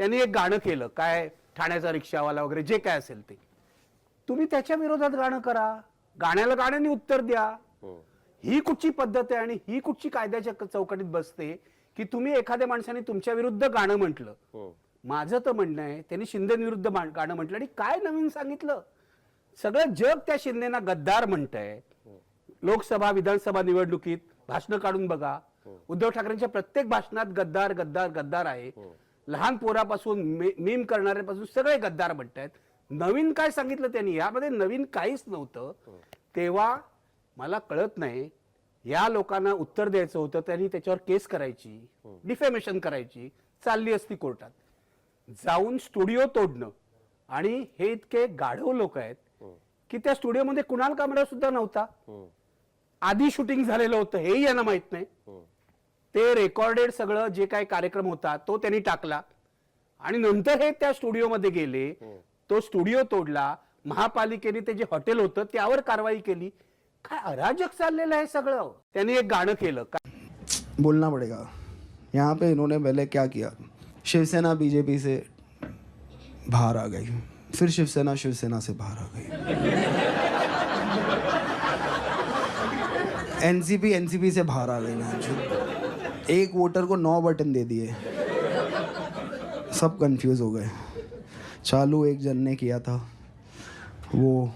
त्यांनी एक गाणं केलं काय ठाण्याचा रिक्षावाला वगैरे जे काय असेल ते. तुम्ही त्याच्या विरोधात गाणं करा. गाण्याला गाण्याने उत्तर द्या. ही. कुठची पद्धत आहे आणि ही कुठची कायद्याच्या चौकटीत बसते की तुम्ही एखाद्या माणसाने तुमच्या विरुद्ध गाणं म्हटलं. माझं तर म्हणणं आहे त्यांनी शिंदे विरुद्ध गाणं म्हटलं आणि काय नवीन सांगितलं? सगळं जग त्या शिंदेना गद्दार म्हणतंय. लोकसभा विधानसभा निवडणुकीत भाषणं काढून बघा. उद्धव ठाकरेंच्या प्रत्येक भाषणात गद्दार गद्दार गद्दार आहे. लहान पोरापासून मीम करणाऱ्यापासून सगळे गद्दार म्हणतायत नवीन काय सांगितलं त्यांनी? यामध्ये नवीन काहीच नव्हतं. तेव्हा मला कळत नाही या लोकांना उत्तर द्यायचं होतं त्यांनी त्याच्यावर केस करायची डिफेमेशन करायची चालली असती कोर्टात. जाऊन स्टुडिओ तोडणं. आणि हे इतके गाढव लोक आहेत की त्या स्टुडिओमध्ये कुणाल कामरा सुद्धा नव्हता. आधी शूटिंग झालेलं होतं हेही यांना माहीत नाही. ते रेकॉर्डेड सगळं जे काही कार्यक्रम होता तो त्यांनी टाकला. आणि नंतर हे त्या स्टुडिओमध्ये गेले तो स्टुडिओ तोडला महापालिकेने ते जे हॉटेल होतं त्यावर कारवाई केली. काय अराजक चाललेलं आहे सगळं? त्यांनी एक गाणं केलं. काय बोलना पड़ेगा. यहाँ पे इन्होंने पहले क्या किया? शिवसेना बीजेपी से बाहर आ गई। फिर शिवसेना शिवसेना से बाहर आ गई। एनसीपी एनसीपी से बाहर आ गई ना एक वोटर को नौ बटन दे दिए। सब कंफ्यूज हो गए। चालू एक जन ने किया था। वो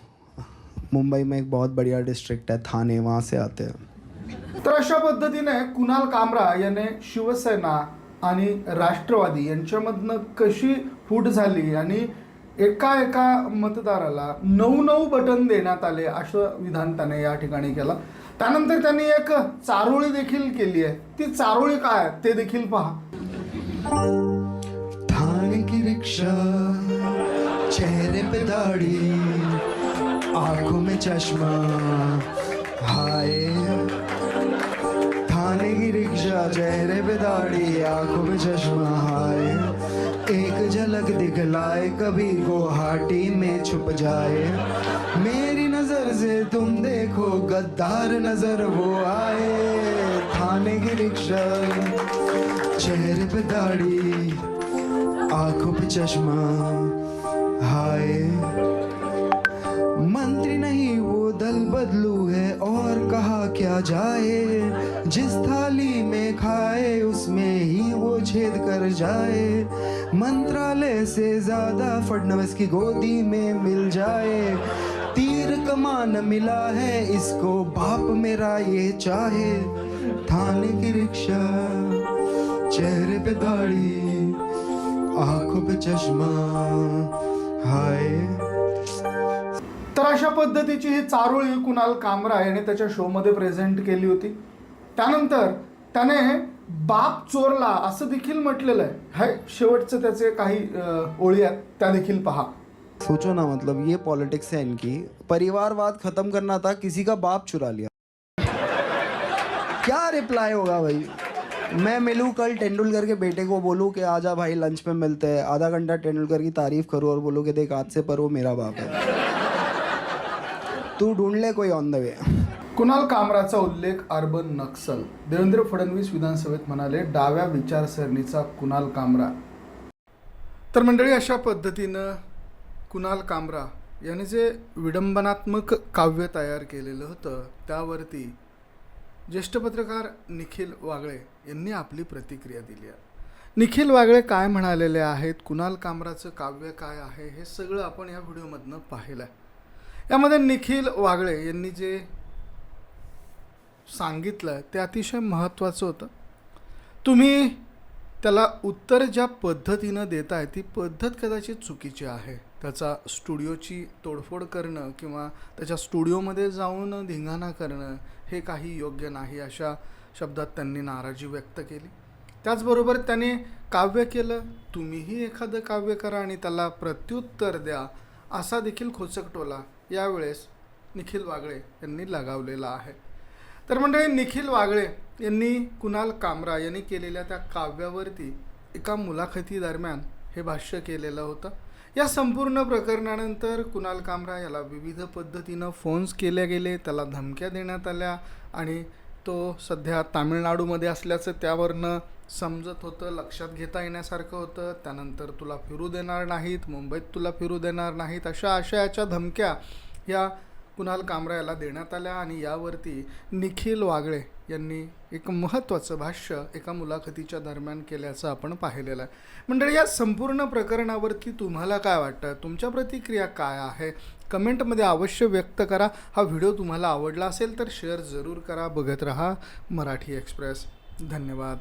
मुंबई में एक बहुत बढ़िया डिस्ट्रिक्ट है थाने वहाँ से आते हैं। तर अशा पद्धतीने कुणाल कामरा याने शिवसेना आणि राष्ट्रवादी यांच्यामधनं कशी फूट झाली आणि एका एका मतदाराला नऊ नऊ बटन देण्यात आले असं विधान त्याने या ठिकाणी केलं. त्यानंतर त्यांनी एक चारोळी देखील केली आहे. ती चारोळी काय ते देखील पहा. चेहरे पे दाढ़ी, आँखों में चश्मा, हाय. थाने की रिक्शा चेहरे पे दाढ़ी, आँखों में चश्मा, हाय. एक झलक दिखलाए कभी, गुवाहाटी में छुप जाए. मेरी नज़र से तुम देखो, गद्दार नज़र वो आए। थाने की रिक्शा, चेहरे पे दाढ़ी, आँखों पे चश्मा, हाय। मंत्री नहीं, वो दल बदलू है, और कहा क्या जाए। जिस थाली में खाए, उसमें ही वो छेद कर जाए। मंत्रालय से ज़्यादा फडनवीस की गोदी में मिल जाए। तीर कमान मिला है इसको बाप मेरा ये चाहे। थाने की रिक्शा चेहरे पे दाढ़ी आंखों पे चश्मा हाय। तर अशा पद्धतीची ही चारोळी कुणाल कामरा याने त्याच्या शोमध्ये प्रेझेंट केली होती. त्यानंतर त्याने बाप चोरला असं देखील म्हटलेलं आहे. हाय शेवटचं त्याचे काही ओळी आहेत त्या देखील पहा. सोचो ना मतलब ये पॉलिटिक्स है इनकी। परिवारवाद खत्म करना था किसी का बाप चुरा लिया। क्या रिप्लाई होगा भाई? मैं मिलूं कल तेंदुलकर के बेटे को बोलूं कि आजा भाई लंच में मिलते हैं। आधा घंटा तेंदुलकर की तारीफ करूं और बोलूं कि देख आज से पर वो मेरा बाप है। तू ढूंढ ले कोई ऑन द वे कुणाल कामराचा उल्लेख अर्बन नक्सल। देवेंद्र फडणवीस विधानसभेत म्हणाले डाव्या विचारसरणीचा कुणाल कामरा तर मंडळी अशा पद्धतीनं कुणाल कामरा याने जे विडंबनात्मक काव्य तयार केलेलं होतं त्यावरती ज्येष्ठ पत्रकार निखिल वागळे यांनी आपली प्रतिक्रिया दिली आहे. निखिल वागळे काय म्हणालेले आहेत? कुणाल कामराचं काव्य काय आहे? हे सगळं आपण या व्हिडिओमधनं पाहिलं आहे यामध्ये निखिल वागळे यांनी जे सांगितलं ते अतिशय महत्त्वाचं होतं. तुम्ही त्याला उत्तर ज्या पद्धतीनं देताय ती पद्धत कदाचित चुकीची आहे. त्याचा स्टुडिओची तोडफोड करणं किंवा त्याच्या स्टुडिओमध्ये जाऊन धिंगाणा करणं हे काही योग्य नाही अशा शब्दात त्यांनी नाराजी व्यक्त केली. त्याचबरोबर त्याने काव्य केलं तुम्हीही एखादं काव्य करा आणि त्याला प्रत्युत्तर द्या असा देखील खोचक टोला यावेळेस निखिल वागळे यांनी लगावलेला आहे. तर म्हणजे निखिल वागळे यांनी कुणाल कामरा यांनी केलेल्या त्या काव्यावरती एका मुलाखतीदरम्यान हे भाष्य केलेलं होतं. या संपूर्ण प्रकरणानंतर कुणाल कामरा याला विविध पद्धतीनं फोन्स केले गेले त्याला धमक्या देण्यात आल्या आणि तो सध्या तामिळनाडूमध्ये असल्याचं त्यावरनं समजत होतं लक्षात घेता येण्यासारखं होतं. त्यानंतर तुला फिरू देणार नाहीत मुंबईत तुला फिरू देणार नाहीत अशा आशयाच्या धमक्या या कुणाल कामरा याला देण्यात आल्या आणि यावरती निखिल वागळे यांनी एक महत्त्वाचं भाष्य एका मुलाखतीच्या दरम्यान केल्याचं आपण पाहिलेलं आहे. मंडळी या संपूर्ण प्रकरणावरती तुम्हाला काय वाटतं? तुमच्या प्रतिक्रिया काय आहे? कमेंटमध्ये अवश्य व्यक्त करा. हा व्हिडिओ तुम्हाला आवडला असेल तर शेअर जरूर करा. बघत रहा मराठी एक्सप्रेस. धन्यवाद.